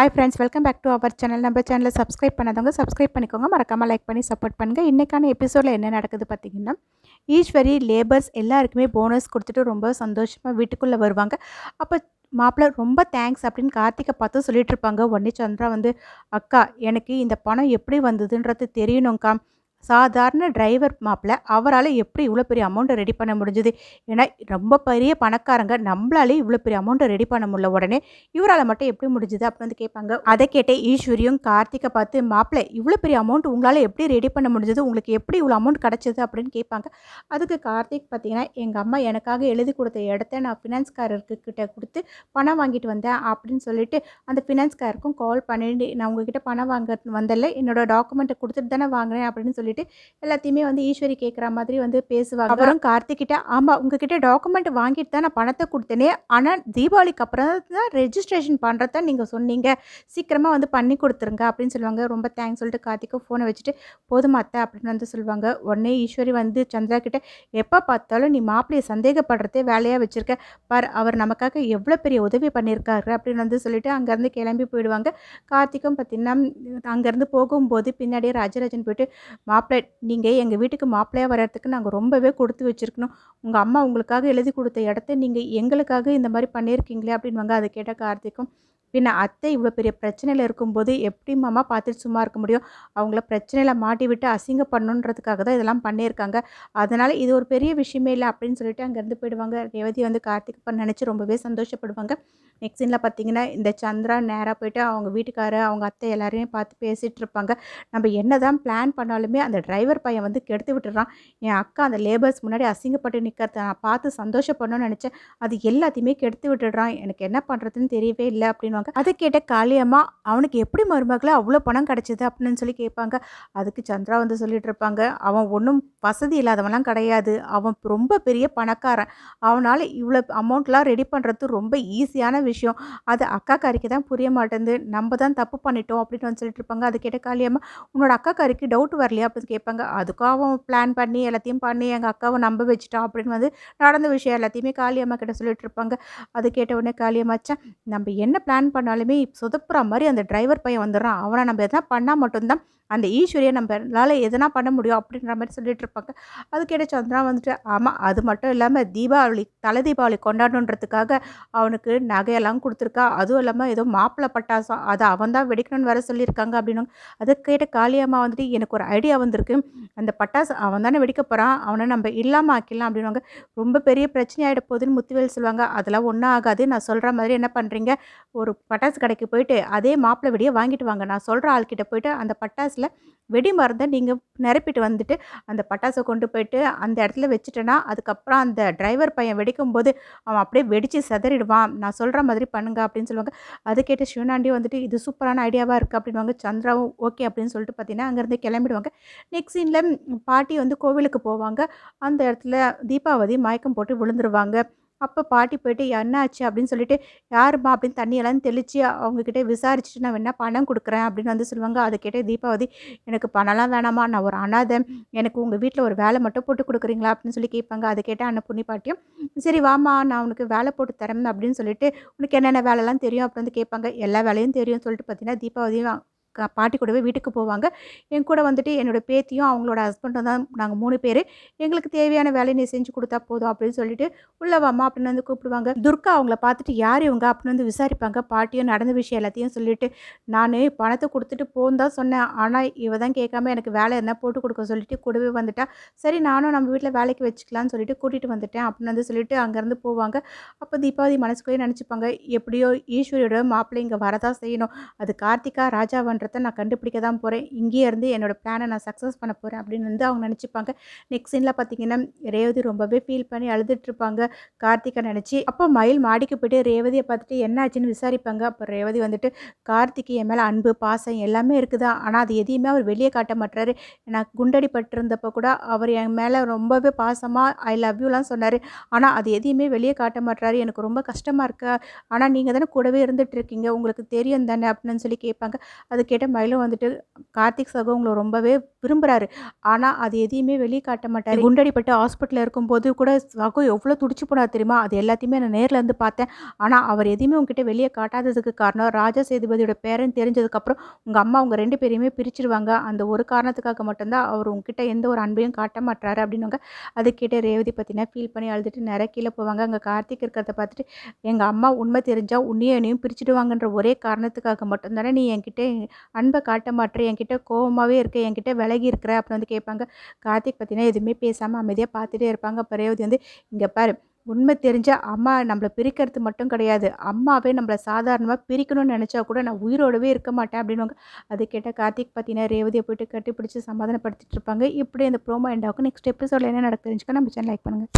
Hi friends welcome back to our channel நம்ம சேனலை subscribe பண்ணாதவங்க சப்ஸ்கிரைப் பண்ணிக்கோங்க. மறக்காமல் லைக் பண்ணி சப்போர்ட் பண்ணுங்கள் இன்றைக்கான எபிசோடில் என்ன நடக்குது பார்த்தீங்கன்னா ஈஸ்வரி லேபர்ஸ் எல்லாருக்குமே போனஸ் கொடுத்துட்டு ரொம்ப சந்தோஷமாக வீட்டுக்குள்ளே வருவாங்க. அப்போ மாப்பிள்ளை ரொம்ப தேங்க்ஸ் அப்படின்னு கார்த்திகை பார்த்து சொல்லிட்டு இருப்பாங்க. உடனே சந்திரா வந்து அக்கா எனக்கு இந்த பணம் எப்படி வந்ததுன்றது தெரியணுங்க்கா சாதாரண டிரைவர் மாப்பிள்ள அவரால் எப்படி இவ்வளோ பெரிய அமௌண்ட்டை ரெடி பண்ண முடிஞ்சுது? ஏன்னா ரொம்ப பெரிய பணக்காரங்க நம்மளாலே இவ்வளோ பெரிய அமௌண்ட்டை ரெடி பண்ண முடியல உடனே. இவரால் மட்டும் எப்படி முடிஞ்சுது? அப்படின்னு வந்து கேட்பாங்க அதை கேட்டே ஈஸ்வரியும் கார்த்திகை பார்த்து மாப்பிள்ளை இவ்வளோ பெரிய அமௌண்ட் உங்களால் எப்படி ரெடி பண்ண முடிஞ்சது? உங்களுக்கு எப்படி இவ்வளோ அமௌண்ட் கிடச்சிது? அப்படின்னு கேட்பாங்க அதுக்கு கார்த்திக் பார்த்தீங்கன்னா எங்கள் அம்மா எனக்காக எழுதி கொடுத்த இடத்த நான் ஃபினான்ஸ்காரருக்கு கிட்ட கொடுத்து பணம் வாங்கிட்டு வந்தேன் அப்படின்னு சொல்லிட்டு அந்த ஃபினான்ஸ்காருக்கும் கால் பண்ணிட்டு நான் உங்ககிட்ட பணம் வாங்க வந்தல என்னோடய டாக்குமெண்ட்டை கொடுத்துட்டு தானே வாங்கினேன் அப்படின்னு சொல்லி சொல்லிட்டு எல்லாத்தையுமே வந்து ஈஸ்வரி கேட்குற மாதிரி வந்து பேசுவாங்க. அப்புறம்? கார்த்திக் கிட்ட ஆமாம் உங்ககிட்ட டாக்குமெண்ட் வாங்கிட்டு தான் நான் பணத்தை கொடுத்தேனே. ஆனால் தீபாவளிக்கு அப்புறம் தான் ரெஜிஸ்ட்ரேஷன் பண்ணுறத நீங்கள் சொன்னீங்க. சீக்கிரமாக வந்து பண்ணி கொடுத்துருங்க அப்படின்னு சொல்லுவாங்க. ரொம்ப தேங்க்ஸ் சொல்லிட்டு கார்த்திக்கும் ஃபோனை வச்சுட்டு போதுமா அத்தை அப்படின்னு வந்து சொல்லுவாங்க. உடனே ஈஸ்வரி வந்து சந்திரா கிட்ட எப்போ பார்த்தாலும் நீ மாப்பிள்ளையை சந்தேகப்படுறதே வேலையாக வச்சுருக்க. பார் அவர் நமக்காக எவ்வளோ பெரிய உதவி பண்ணியிருக்காரு அப்படின்னு வந்து சொல்லிட்டு அங்கேருந்து கிளம்பி போயிடுவாங்க. கார்த்திக்கும் பார்த்தீங்கன்னா அங்கேருந்து போகும்போது பின்னாடியே ராஜராஜன் போயிட்டு மாப்பிள்ளை நீங்கள் எங்கள் வீட்டுக்கு மாப்பிள்ளையாக வர்றதுக்கு நாங்கள் ரொம்பவே கொடுத்து வச்சுருக்கணும். உங்கள் அம்மா உங்களுக்காக எழுதி கொடுத்த இடத்த நீங்கள் எங்களுக்காக இந்த மாதிரி பண்ணியிருக்கீங்களே அப்படின்வாங்க அதை கேட்ட கார்த்திக்கும் பின்ன அத்தை இவ்வளோ பெரிய பிரச்சனையில் இருக்கும்போது எப்படி மாமா பார்த்துட்டு சும்மா இருக்க முடியும்? அவங்கள பிரச்சனையில் மாட்டி விட்டு அசிங்க பண்ணணுன்றதுக்காக தான் இதெல்லாம் பண்ணியிருக்காங்க. அதனால் இது ஒரு பெரிய விஷயமே இல்லை அப்படின்னு சொல்லிட்டு அங்கேருந்து போயிடுவாங்க. ரேவதி வந்து கார்த்திக் பண்ண நினச்சி ரொம்பவே சந்தோஷப்படுவாங்க. நெக்ஸ்ட் சீனில் பார்த்தீங்கன்னா இந்த சந்திரா நேராக போயிட்டு அவங்க வீட்டுக்காரர் அவங்க அத்தை எல்லாரையும் பார்த்து பேசிகிட்டு இருப்பாங்க. நம்ம என்ன தான் பிளான் பண்ணாலுமே அந்த டிரைவர் பையன் வந்து கெடுத்து விட்டுறான். என் அக்கா அந்த லேபர்ஸ் முன்னாடி அசிங்கப்பட்டு நிற்கிறத நான் பார்த்து சந்தோஷப்படணும்னு நினச்சேன். அது எல்லாத்தையுமே கெடுத்து விட்டுடுறான். எனக்கு என்ன பண்ணுறதுன்னு தெரியவே இல்லை சொல்லுவாங்க அதை கேட்ட காளியம்மா அவனுக்கு எப்படி மருமகளை அவ்வளோ பணம் கிடச்சிது? அப்படின்னு சொல்லி கேட்பாங்க. அதுக்கு சந்திரா வந்து சொல்லிட்டு இருப்பாங்க அவன் ஒன்றும் வசதி இல்லாதவன்லாம் கிடையாது. அவன் ரொம்ப பெரிய பணக்காரன். அவனால் இவ்வளோ அமௌண்ட்லாம் ரெடி பண்ணுறது ரொம்ப ஈஸியான விஷயம். அது அக்கா காரிக்கு தான் புரிய மாட்டேங்குது. நம்ம தான் தப்பு பண்ணிட்டோம். அப்படின்னு வந்து சொல்லிட்டு இருப்பாங்க. அது கேட்ட காளியம்மா உன்னோட அக்கா காரிக்கு டவுட் வரலையா? அப்படின்னு கேட்பாங்க. அதுக்கும் அவன் பிளான் பண்ணி எல்லாத்தையும் பண்ணி எங்கள் அக்காவை நம்ப வச்சுட்டான். அப்படின்னு வந்து நடந்த விஷயம் எல்லாத்தையுமே காளியம்மா கிட்ட சொல்லிட்டு இருப்பாங்க. அது கேட்ட உடனே காளியம்மாச்சா நம்ம என்ன பிளான் பண்ணாலுமே சொதப்புற மாதிரி அந்த டிரைவர் பையன் வந்துடுறான். அவனை நம்ம எதனா பண்ணால் மட்டும்தான் அந்த ஈஸ்வரியை நம்மளால் எதனா பண்ண முடியும் அப்படின்ற மாதிரி சொல்லிட்டு இருப்பாங்க. அது கேட்ட சந்திரா வந்துட்டு ஆமாம் அது மட்டும் இல்லாமல் தீபாவளி தலை தீபாவளி கொண்டாடணுன்றதுக்காக அவனுக்கு நகையெல்லாம் கொடுத்துருக்கா. அதுவும் இல்லாமல் ஏதோ மாப்பிள்ளை பட்டாசம் அதை அவன் தான் வெடிக்கணும்னு வர சொல்லியிருக்காங்க அப்படின்னு அதை கேட்ட காளியம்மா வந்துட்டு எனக்கு ஒரு ஐடியா வந்திருக்கு. அந்த பட்டாசு அவன் தானே வெடிக்க போகிறான் அவனை நம்ம இல்லாமல் ஆக்கிடலாம் அப்படின்வாங்க ரொம்ப பெரிய பிரச்சனை ஆகிட போகுதுன்னு முத்துவேல் சொல்லுவாங்க. அதெல்லாம் ஒன்றும் ஆகாது. நான் சொல்கிற மாதிரி என்ன பண்ணுறீங்க ஒரு பட்டாசு கடைக்கு போயிட்டு அதே மாப்பிள்ளை வெடியை வாங்கிட்டு வாங்க. நான் சொல்கிற ஆள்கிட்ட போயிட்டு அந்த பட்டாசு பட்டாசில் வெடி மருந்தை நீங்கள் நிரப்பிட்டு வந்துட்டு அந்த பட்டாசை கொண்டு போயிட்டு அந்த இடத்துல வச்சுட்டேன்னா அதுக்கப்புறம் அந்த டிரைவர் பையன் வெடிக்கும் போது அவன் அப்படியே வெடித்து செதறிடுவான். நான் சொல்கிற மாதிரி பண்ணுங்க அப்படின்னு சொல்லுவாங்க. அது கேட்டு சிவனாண்டி வந்துட்டு இது சூப்பரான ஐடியாவாக இருக்குது அப்படின்வாங்க சந்திராவும் ஓகே அப்படின்னு சொல்லிட்டு பார்த்தீங்கன்னா அங்கேருந்து கிளம்பிடுவாங்க. நெக்ஸ்ட் சீனில் பாட்டி வந்து கோவிலுக்கு போவாங்க. அந்த இடத்துல தீபாவதி மயக்கம் போட்டு விழுந்துருவாங்க. அப்போ பாட்டி போயிட்டு என்ன ஆச்சு அப்படின்னு சொல்லிட்டு யாருமா அப்படின்னு தண்ணியெல்லாம் தெளித்து அவங்கக்கிட்ட விசாரிச்சுட்டு நான் வேணால் பணம் கொடுக்குறேன் அப்படின்னு வந்து சொல்லுவாங்க. அதை கேட்டு தீபாவதி எனக்கு பணம்லாம் வேணாமா நான் ஒரு அனாதை. எனக்கு உங்கள் வீட்டில் ஒரு வேலை மட்டும் போட்டு கொடுக்குறீங்களா? அப்படின்னு சொல்லி கேட்பாங்க. அதை கேட்டால் அண்ணன் புண்ணி பாட்டியும் சரி வாமா நான் உனக்கு வேலை போட்டு தரேன் அப்படின்னு சொல்லிட்டு உனக்கு என்னென்ன வேலைலாம் தெரியும்? அப்படின்னு வந்து கேட்பாங்க. எல்லா வேலையும் தெரியும் சொல்லிட்டு பார்த்தீங்கன்னா தீபாவதியும் பாட்டி கூடவே வீட்டுக்கு போவாங்க. என் கூட வந்துட்டு என்னோடய பேத்தியும் அவங்களோட ஹஸ்பண்டும் தான் நாங்கள் மூணு பேர். எங்களுக்கு தேவையான வேலையை நீ செஞ்சு கொடுத்தா போதும் அப்படின்னு சொல்லிட்டு உள்ள வாமா அப்படின்னு வந்து கூப்பிடுவாங்க. துர்கா அவங்கள பார்த்துட்டு யார் இவங்க அப்படின்னு வந்து விசாரிப்பாங்க. பாட்டியும் நடந்த விஷயம் எல்லாத்தையும் சொல்லிட்டு நான் பணத்தை கொடுத்துட்டு போன்னு தான் சொன்னேன். ஆனால் இவ தான் கேட்காம எனக்கு வேலை என்ன போட்டு கொடுக்க சொல்லிட்டு கூடவே வந்துட்டா. சரி நானும் நம்ம வீட்டில் வேலைக்கு வச்சுக்கலாம்னு சொல்லிட்டு கூட்டிகிட்டு வந்துட்டேன் அப்படின்னு வந்து சொல்லிட்டு அங்கேருந்து போவாங்க. அப்போ தீபாவளி மனசுக்குள்ளேயே நினச்சிப்பாங்க. எப்படியோ ஈஸ்வரியோட மாப்பிள்ளை இங்கே வரதான் செய்யணும். அது கார்த்திகா ராஜாவன் பண்ணுறத நான் கண்டுபிடிக்க தான் போகிறேன் இங்கேயே இருந்து என்னோடய பிளானை நான் சக்ஸஸ் பண்ண போகிறேன் அப்படின்னு வந்து அவங்க நினச்சிப்பாங்க. நெக்ஸ்ட் சீனில் பார்த்தீங்கன்னா ரேவதி ரொம்பவே ஃபீல் பண்ணி அழுதுட்ருப்பாங்க கார்த்திகை நினச்சி அப்போ மயில் மாடிக்கு போயிட்டு ரேவதியை பார்த்துட்டு என்ன ஆச்சுன்னு விசாரிப்பாங்க? அப்போ ரேவதி வந்துட்டு கார்த்திக்கு என் மேலே அன்பு பாசம் எல்லாமே இருக்குதா? ஆனால் அது எதையுமே அவர் வெளியே காட்ட மாட்டாரு நான் குண்டடிப்பட்டிருந்தப்போ கூட அவர் என் மேலே ரொம்பவே பாசமாக ஐ லவ் யூலாம் சொன்னார். ஆனால் அது எதையுமே வெளியே காட்ட மாட்டாரு எனக்கு ரொம்ப கஷ்டமாக இருக்கா. ஆனால் நீங்கள் தானே கூடவே இருந்துட்டு இருக்கீங்க. உங்களுக்கு தெரியும் தானே? அப்படின்னு சொல்லி கேட்பாங்க. அது கேட்ட மயிலும் வந்துட்டு கார்த்திக் சகோ உங்களை ரொம்பவே விரும்புகிறாரு ஆனால் அது எதையுமே வெளியே காட்ட மாட்டார் குண்டடிப்பட்டு ஹாஸ்பிட்டலில் இருக்கும்போது கூட சகோ எவ்வளோ துடிச்சு போனார் தெரியுமா? அது எல்லாத்தையுமே நான் நேரில் இருந்து பார்த்தேன். ஆனால் அவர் எதையுமே உங்ககிட்ட வெளியே காட்டாததுக்கு காரணம் ராஜா சேதுபதியோட பேரன் தெரிஞ்சதுக்கப்புறம் உங்கள் அம்மா உங்கள் ரெண்டு பேரையுமே பிரிச்சிருவாங்க. அந்த ஒரு காரணத்துக்காக மட்டும்தான் அவர் உங்ககிட்ட எந்த ஒரு அன்பையும் காட்ட மாட்டாரு அப்படின்னுவாங்க அது கேட்ட ரேவதி பற்றினா ஃபீல் பண்ணி அழுதுட்டு நிறைய கீழே போவாங்க. அங்கே கார்த்திக் இருக்கிறத பார்த்துட்டு எங்கள் அம்மா உண்மை தெரிஞ்சால் உன்னையும் என்னையும் பிரிச்சுடுவாங்கன்ற ஒரே காரணத்துக்காக மட்டும்தானே நீ என்கிட்ட அன்பை காட்ட மாட்டேற என்கிட்ட கோவமாகவே இருக்க என்கிட்ட விலகி இருக்கிற அப்படின்னு வந்து கேட்பாங்க. கார்த்திக் பார்த்தீங்கன்னா எதுவுமே பேசாமல் அமைதியாக பார்த்துட்டே இருப்பாங்க. அப்போ ரேவதி வந்து இங்கே பாரு உண்மை தெரிஞ்ச அம்மா நம்மளை பிரிக்கிறது மட்டும் கிடையாது. அம்மாவே நம்மளை சாதாரணமாக பிரிக்கணும்னு நினச்சா கூட நான் உயிரோடவே இருக்க மாட்டேன் அப்படின்வாங்க அது கேட்டால் கார்த்திக் பார்த்தீங்கன்னா ரேவதியை போயிட்டு கட்டி பிடிச்சி சமாதானப்படுத்திட்டு இருப்பாங்க. இப்படி அந்த ப்ரோமோ எண்ட் ஆகும். நெக்ஸ்ட் எபிசோடில் என்ன நடக்குதுன்னு நம்ம சேனல் லைக் பண்ணுங்கள்